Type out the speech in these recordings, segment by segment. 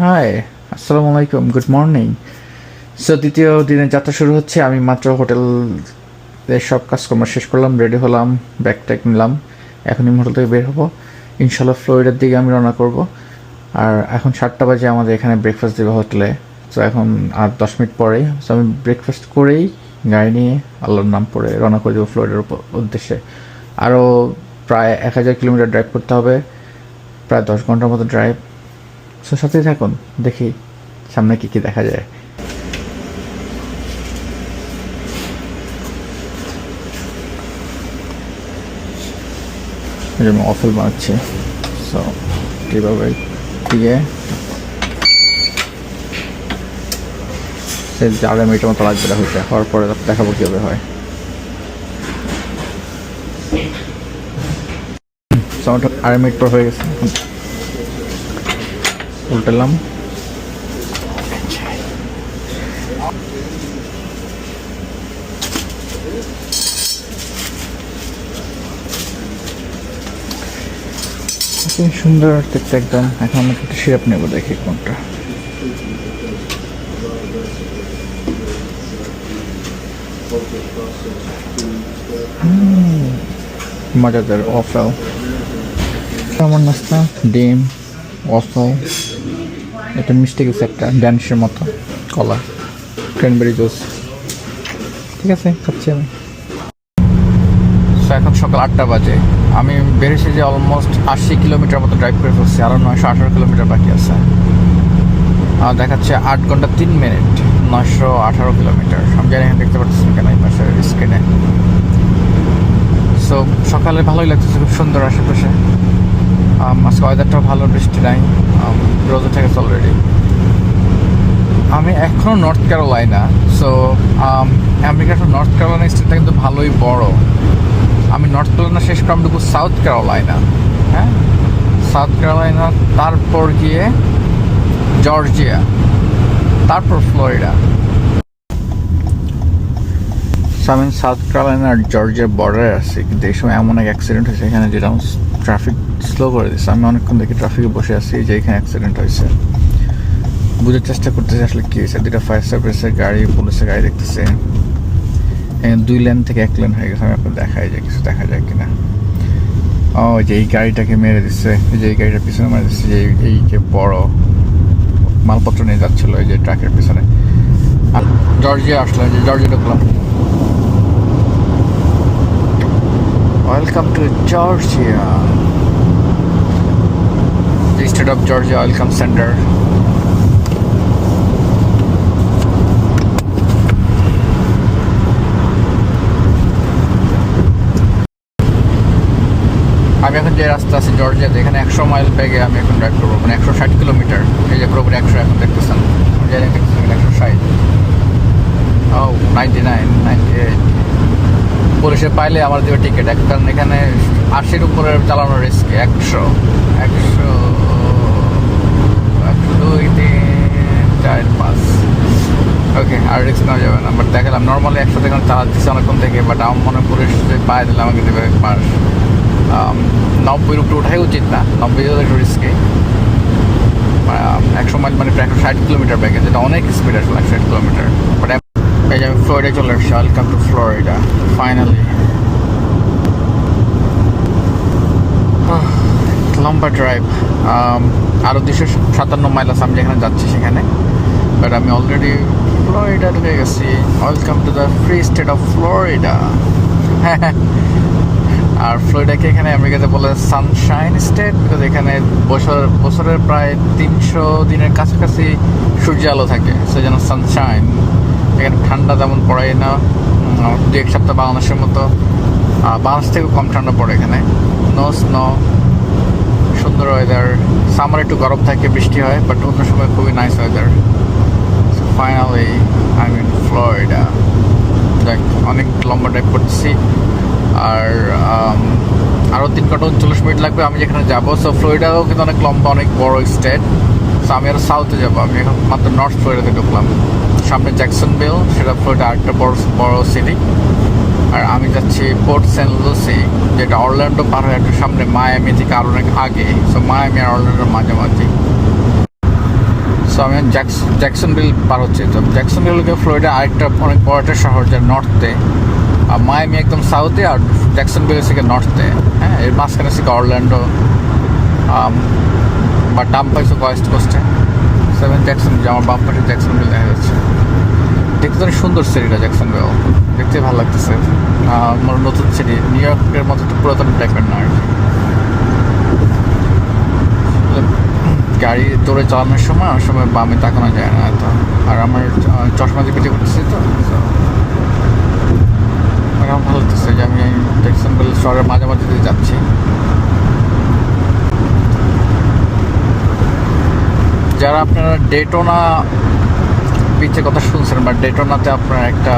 High আসসালামু আলাইকুম good morning so দ্বিতীয় দিনের যাত্রা শুরু হচ্ছে, আমি মাত্র হোটেল সব কাজকর্ম শেষ করলাম রেডি হলাম ব্যাগ ট্যাগ নিলাম এখন আমি হোটেল থেকে বের হব। ইনশাল্লাহ ফ্লোরিডার দিকে আমি রওনা করব। আর এখন সাতটা বাজে, আমাদের এখানে ব্রেকফাস্ট দেবে হোটেলে। তো এখন আর দশ মিনিট পরেই। তো আমি ব্রেকফাস্ট করেই গাড়ি নিয়ে আল্লাহর নাম পড়ে রওনা করে দেবো ফ্লোরিডার উদ্দেশ্যে। আরও প্রায় এক হাজার কিলোমিটার ড্রাইভ করতে হবে। প্রায় দশ ঘণ্টার মতো ড্রাইভ সো সাথেই থাকুন, দেখি সামনে কি কি দেখা যায়। এই যে আমি অফেল বানাচ্ছি। সো কীভাবে দিয়ে সে আড়াই মিনিটের মতো লাগবে হয়েছে হওয়ার পরে দেখাবো কীভাবে হয়। আড়াই মিনিট পর হয়ে গেছে। উল্টালাম কি সুন্দর দেখতে একদম। এখন আমি একটু সিরাপ নেব দেখি কোনটা। হুম, মজাদার অফেল আমার নাস্তা ডিম ওয়াফল এটা মিষ্টি কিছু একটা ড্যান্সের মতো কলা ক্রেনবেরি জুস। ঠিক আছে, খাচ্ছি আমি। এখন সকাল আটটা বাজে। আমি বেরিয়েছি যে অলমোস্ট আশি কিলোমিটার মতো ড্রাইভ করে ফেলছি আরও নয়শো আঠারো কিলোমিটার বাকি আছে। আর দেখাচ্ছে আট ঘণ্টা তিন মিনিট, নয়শো আঠারো কিলোমিটার। আমি জানি এখানে দেখতে পাচ্ছি কেন এই পাশে স্ক্রিনে সো সকালে ভালোই লাগতেছে, খুব সুন্দর আশেপাশে। আজকে ওয়েদারটাও ভালো, বৃষ্টি নাই। রোজে গেছে অলরেডি আমি এখনও নর্থ ক্যারোলাইনা সো আমেরিকার নর্থ ক্যারোলাইনা স্টেটটা কিন্তু ভালোই বড়। আমি নর্থ ক্যারোলাইনা শেষ করলাম ঢুকবো সাউথ ক্যারোলাইনা হ্যাঁ? সাউথ ক্যারোলাইনা তারপর গিয়ে জর্জিয়া তারপর ফ্লোরিডা আমি সাউথ ক্যারোলাইনা আর জর্জিয়ার বর্ডারে আছি, কিন্তু এই সময় এমন এক অ্যাক্সিডেন্ট হয়েছে, এখানে যেটা ট্রাফিক স্লো করে দিচ্ছে আমি অনেকক্ষণ দেখি ট্রাফিকে বসে আছি যে এখানে অ্যাক্সিডেন্ট হয়েছে। বুঝার চেষ্টা করতেছি আসলে কি হয়েছে। দুটা ফায়ার সার্ভিসের গাড়ি পুলিশের গাড়ি দেখতেছে। দুই লেন থেকে এক লেন হয়ে গেছে। আমি আপনার দেখাই যায় কিছু দেখা যায় কিনা। ও যে এই গাড়িটাকে মেরে দিচ্ছে যে এই গাড়িটার পিছনে মেরে দিচ্ছে যে এই- যে বড় মালপত্র নিয়ে যাচ্ছিল এই যে ট্রাকের পিছনে। আর জর্জিয়া আসলাম যে জর্জিয়া ঢুকলাম। Welcome to Georgia state of Georgia Welcome Center. আমি এখন যে রাস্তা আছে জর্জিয়াতে, এখানে একশো মাইল বেগে আমি এখন ড্রাইভ করব মানে একশো ষাট কিলোমিটার। এই যে পুরোপুরি একশো এখন দেখতেছেন একশো ষাট। ও নাইনটি নাইন নাইনটি এইট পুলিশে পাইলে আমার দেবে টিকিট কারণ এখানে আশির উপরে চালানোর রিস্ক একশো একশো। দুই তিন চার পাঁচ। ওকে আর রিস্ক নেওয়া যাবে না বাট দেখালাম। নর্মালি একশো থেকে চালা দিচ্ছে অনেকক্ষণ থেকে বাট আমার মনে পুলিশ যদি পায় দিলে আমাকে দেবে পার। নব্বইয়ের উপরে ওঠাই উচিত না, নব্বই একটু রিস্কে একশো মাইল মানে প্রায় একশো ষাট কিলোমিটার ব্যাগে, যেটা অনেক স্পিড আসলে একশো ষাট কিলোমিটার। বাট এই যে আমি ফ্লোরিডা চলে আসছি ওয়েলকাম টু ফ্লোরিডা ফাইনালি লম্বা ড্রাইভ আরও দুশো সাতান্ন মাইল আছে, আমি যেখানে যাচ্ছি সেখানে। বাট আমি অলরেডি ফ্লোরিডা ঢুকে গেছি। Welcome to the free state of Florida আর ফ্লোরিডাকে এখানে আমেরিকাতে বলে সানশাইন স্টেট বিকজ এখানে বছর, বছরের প্রায় তিনশো দিনের কাছাকাছি সূর্য আলো থাকে সেই জন্য সানশাইন এখানে ঠান্ডা তেমন পড়ে না দু এক সপ্তাহ বাংলাদেশের মতো। বাংলাদেশ থেকে কম ঠান্ডা পড়ে এখানে। নো স্নো সুন্দর ওয়েদার সামার একটু গরম থাকে বৃষ্টি হয় বাট অন্য সময় খুবই nice weather finally I mean Florida দেখ অনেক লম্বা ড্রাইভ করতেছি আর um, আরও তিন ঘণ্টা উনচল্লিশ মিনিট লাগবে আমি যেখানে যাব। সো ফ্লোরিডাও কিন্তু অনেক লম্বা অনেক বড় স্টেট সো আমি আরও সাউথে যাব। আমি এখন মাত্র নর্থ ফ্লোরিডাতে ঢুকলাম। সামনে জ্যাকসন বেল সেটা ফ্লোরিডা আরেকটা বড় বড় সিটি আর আমি যাচ্ছি পোর্ট সেন্ট লুসি, যেটা অরল্যান্ডো পার হয়ে একটু সামনে মায়ামি থেকে আরও অনেক আগে। সো মায়ামি আর অরল্যান্ডোর মাঝামাঝি। সো আমি জ্যাকসন জ্যাকসনভিল পার হচ্ছে। তো জ্যাকসনভিলকে ফ্লোরিডা আরেকটা অনেক বড় একটা শহর, যে নর্থে। আর মায়ামি একদম সাউথে আর জ্যাকসনভিল থেকে নর্থে। হ্যাঁ এর মাঝখানে থেকে অরল্যান্ডো। বা টাম্পা হচ্ছে ওয়েস্ট কোস্টে। সেভেন জ্যাকসন আমার বাম পাশে জ্যাকসনভিল দেখা যাচ্ছে। দেখতে অনেক সুন্দর সিটিটা জ্যাকসনভিল দেখতে ভালো লাগতেছে। আমার নতুন সিটি নিউ ইয়র্কের মতো তো পুরাতন টাইপের না আর গাড়ি দৌড়ে চালানোর সময়, অনেক সময় বামে তাকানো যায় না তো আর আমার চশমা দিয়ে পিঠে করতেছি তো আমার ভালো লাগতেছে যে আমি জ্যাকসনভিল শহরের মাঝে মাঝে দিয়ে যাচ্ছি। যারা আপনারা ডেটোনা বিচের কথা শুনছেন বা ডেটোনাতে আপনার একটা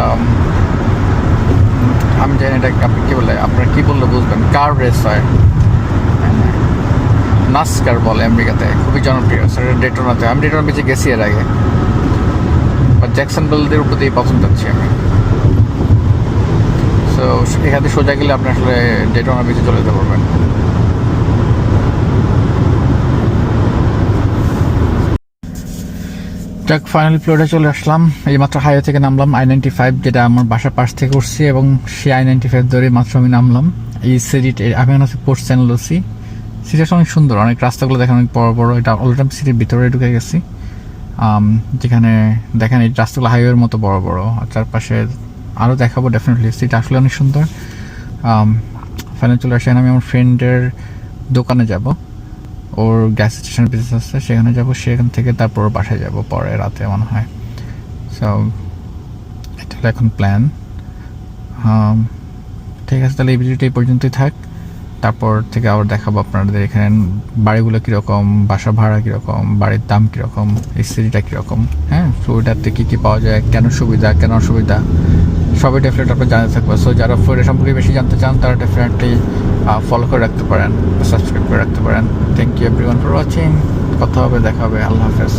আমি জানি এটা আপনি কী বলে, আপনার কী বললে বুঝবেন। কার রেস হয়? নাস্কার বলে আমেরিকাতে, খুবই জনপ্রিয়। সেটা ডেটোনাতে আমি ডেটোনা বিচে গেছি এর আগে। বা জ্যাকসন বেলদের উপর দিয়ে পছন্দ যাচ্ছি আমি। সো এখান সোজা গেলে আপনি আসলে ডেটোনা বিচে চলে যেতে পারবেন। যাক ফাইনাল ফ্লোরে চলে আসলাম। এই মাত্র হাইওয়ে থেকে নামলাম আই নাইনটি ফাইভ যেটা আমার বাসার পাশ থেকে উঠছি এবং সেই আই নাইনটি ফাইভ ধরে মাত্র আমি নামলাম। এই সিটি আমি এখন আছি পোর্ট সেন্ট লুসি সিটিটা অনেক সুন্দর, অনেক রাস্তাগুলো দেখেন অনেক বড় বড়। এটা অলরেডি সিটির ভিতরে ঢুকে গেছি। যেখানে দেখেন এই রাস্তাগুলো হাইওয়ের মতো বড় বড়। আর চারপাশে আরও দেখাবো ডেফিনেটলি সিটি আসলে অনেক সুন্দর। ফাইনাল চলে আসেন আমি আমার ফ্রেন্ডের দোকানে যাব। ওর গ্যাস স্টেশন বিজনেস আছে, সেখানে যাব, সেখান থেকে তারপর বাসায় যাব পরে রাতে মনে হয়। সো এটা হলো এখন প্ল্যান ঠিক আছে, তাহলে এই ভিডিওটা এই পর্যন্তই থাক। তারপর থেকে আবার দেখাবো আপনাদের এখানে বাড়িগুলো কীরকম, বাসা ভাড়া কীরকম, বাড়ির দাম কীরকম সিটিটা কীরকম হ্যাঁ? ফ্লোরিডাতে কী কী পাওয়া যায়, কেন সুবিধা, কেন অসুবিধা, সবই ডেফিনেট আপনার জানতে থাকবে সো যারা ফ্লোরিডা সম্পর্কে বেশি জানতে চান, তারা ডেফিনেটলি ফলো করে রাখতে পারেন সাবস্ক্রাইব করে রাখতে পারেন। Thank you everyone for watching কথা হবে, দেখা হবে। আল্লাহ হাফেজ।